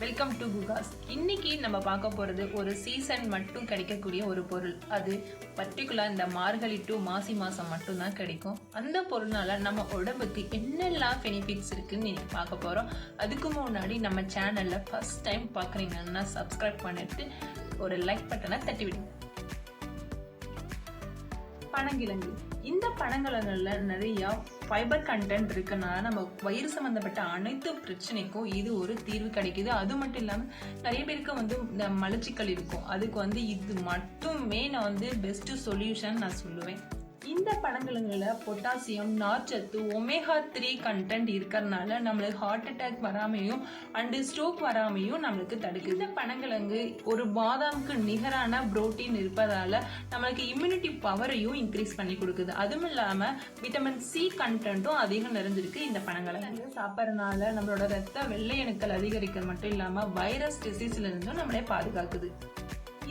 Welcome to குகாஸ் இன்னைக்கு நம்ம பார்க்க போகிறது ஒரு சீசன் மட்டும் கிடைக்கக்கூடிய ஒரு பொருள். அது பர்டிகுலர் இந்த மார்கழி டு மாசி மாதம் மட்டும்தான் கிடைக்கும். அந்த பொருள்னால நம்ம உடம்புக்கு என்னெல்லாம் பெனிஃபிட்ஸ் இருக்குன்னு நீங்க பார்க்க போகிறோம் அதுக்கு முன்னாடி நம்ம சேனலில் ஃபர்ஸ்ட் டைம் பார்க்குறீங்கன்னா சப்ஸ்கிரைப் பண்ணிட்டு ஒரு லைக் பட்டனை தட்டி விடுங்க. பனங்கிழங்கு. இந்த பனங்கிழங்குல நிறைய ஃபைபர் கண்டென்ட் இருக்கனால நம்ம வயிறு சம்மந்தப்பட்ட அனைத்து பிரச்சனைக்கும் இது ஒரு தீர்வு கிடைக்குது. அது மட்டும் இல்லாமல் நிறைய பேருக்கு வந்து இந்த மலச்சிக்கல் இருக்கும். அதுக்கு வந்து இது மட்டுமே நான் வந்து பெஸ்ட்டு சொல்யூஷன் நான் சொல்லுவேன். இந்த பனங்கிழங்குல பொட்டாசியம் நார்ச்சத்து ஒமேகா த்ரீ கண்டென்ட் இருக்கிறதுனால நம்மளுக்கு ஹார்ட் அட்டாக் வராமையும் அண்டு ஸ்ட்ரோக் வராமையும் நம்மளுக்கு தடுக்குது. இந்த பனங்கிழங்கு ஒரு பாதாமுக்கு நிகரான புரோட்டீன் இருப்பதால நம்மளுக்கு இம்யூனிட்டி பவரையும் இன்க்ரீஸ் பண்ணி கொடுக்குது. அதுவும் இல்லாமல் விட்டமின் சி கண்டென்ட்டும் அதிகம் நிறைஞ்சிருக்கு இந்த பனங்கிழங்கு சாப்பிட்றதுனால நம்மளோட ரத்த வெள்ளை அணுக்கள் மட்டும் இல்லாமல் வைரஸ் டிசீஸ்லேருந்தும் நம்மளை பாதுகாக்குது.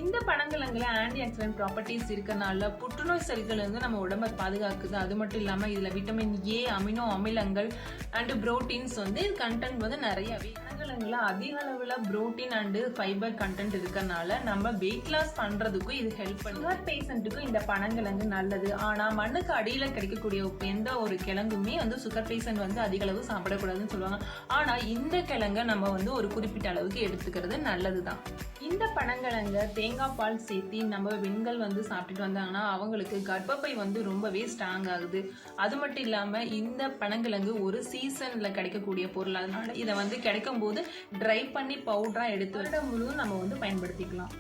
இந்த பனங்கிழங்குல ஆன்டி ஆக்சிடென்ட் ப்ராப்பர்ட்டிஸ் இருக்கனால புற்றுநோய் செல்கள் வந்து நம்ம உடம்பை பாதுகாக்குது. அது மட்டும் இல்லாம இதுல விட்டமின் ஏ அமினோ அமிலங்கள் அண்ட் புரோட்டீன்ஸ் வந்து கண்டென்ட் வந்து நிறையவே பனங்கிழங்குல அதிக அளவில் புரோட்டீன் அண்டு ஃபைபர் கண்டென்ட் இருக்கறனால நம்ம வெயிட் லாஸ் பண்ணுறதுக்கும் இது ஹெல்ப் பண்ணும் சுகர் பேஷண்ட்டுக்கும் இந்த பனங்கிழங்கு நல்லது. ஆனால் மண்ணுக்கு அடியில் கிடைக்கக்கூடிய எந்த ஒரு கிழங்குமே வந்து சுகர் பேஷண்ட் வந்து அதிக அளவு சாப்பிடக்கூடாதுன்னு சொல்லுவாங்க. ஆனால் இந்த கிழங்கை நம்ம வந்து ஒரு குறிப்பிட்ட அளவுக்கு எடுத்துக்கிறது நல்லது தான் இந்த பனங்கிழங்க தேங்காய் பால் சேர்த்து நம்ம பெண்கள் வந்து சாப்பிட்டுட்டு வந்தாங்கன்னா அவங்களுக்கு கர்ப்பப்பை வந்து ரொம்பவே ஸ்ட்ராங் ஆகுது. அது மட்டும் இல்லாமல் இந்த பனங்கிழங்கு ஒரு சீசனில் கிடைக்கக்கூடிய பொருள். அதனால இதை வந்து கிடைக்கும் போது ட்ரை பண்ணி பவுடராக எடுத்து வருடம் முழுவதும் நம்ம வந்து பயன்படுத்திக்கலாம்.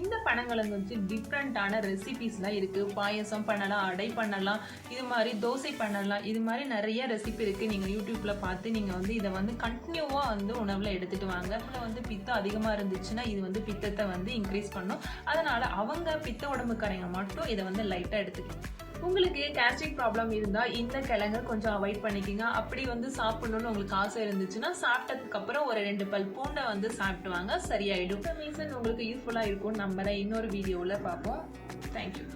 இந்த பனங்கிழங்கு வந்து டிஃப்ரெண்ட்டான ரெசிபிஸ்லாம் இருக்குது பாயசம் பண்ணலாம் அடை பண்ணலாம் இது மாதிரி தோசை பண்ணலாம் இது மாதிரி நிறைய ரெசிபி இருக்குது நீங்கள் யூடியூப்பில் பார்த்து நீங்கள் வந்து இதை வந்து கண்டினியூவாக வந்து உணவில் எடுத்துகிட்டு வாங்க. உள்ள வந்து பித்தம் அதிகமாக இருந்துச்சுன்னா இது வந்து பித்தத்தை வந்து இன்க்ரீஸ் பண்ணும். அதனால் அவங்க பித்த உடம்புக்காரங்க மட்டும் இதை வந்து லைட்டாக எடுத்துக்கலாம். உங்களுக்கு கேஸ்ட்ரிக் ப்ராப்ளம் இருந்தால் இந்த கிழங்க கொஞ்சம் அவாய்ட் பண்ணிக்கோங்க. அப்படி வந்து சாப்பிடணும்னு உங்களுக்கு ஆசை இருந்துச்சுன்னா சாப்பிட்டதுக்கு அப்புறம் ஒரு ரெண்டு பல் பூண்டை வந்து சாப்பிட்டுவாங்க சரியாயிடும். இன்ஃபர்மேஷன் உங்களுக்கு யூஸ்ஃபுல்லாக இருக்கும்னு நம்புறேன். இன்னொரு வீடியோவில் பார்ப்போம். தேங்க்யூ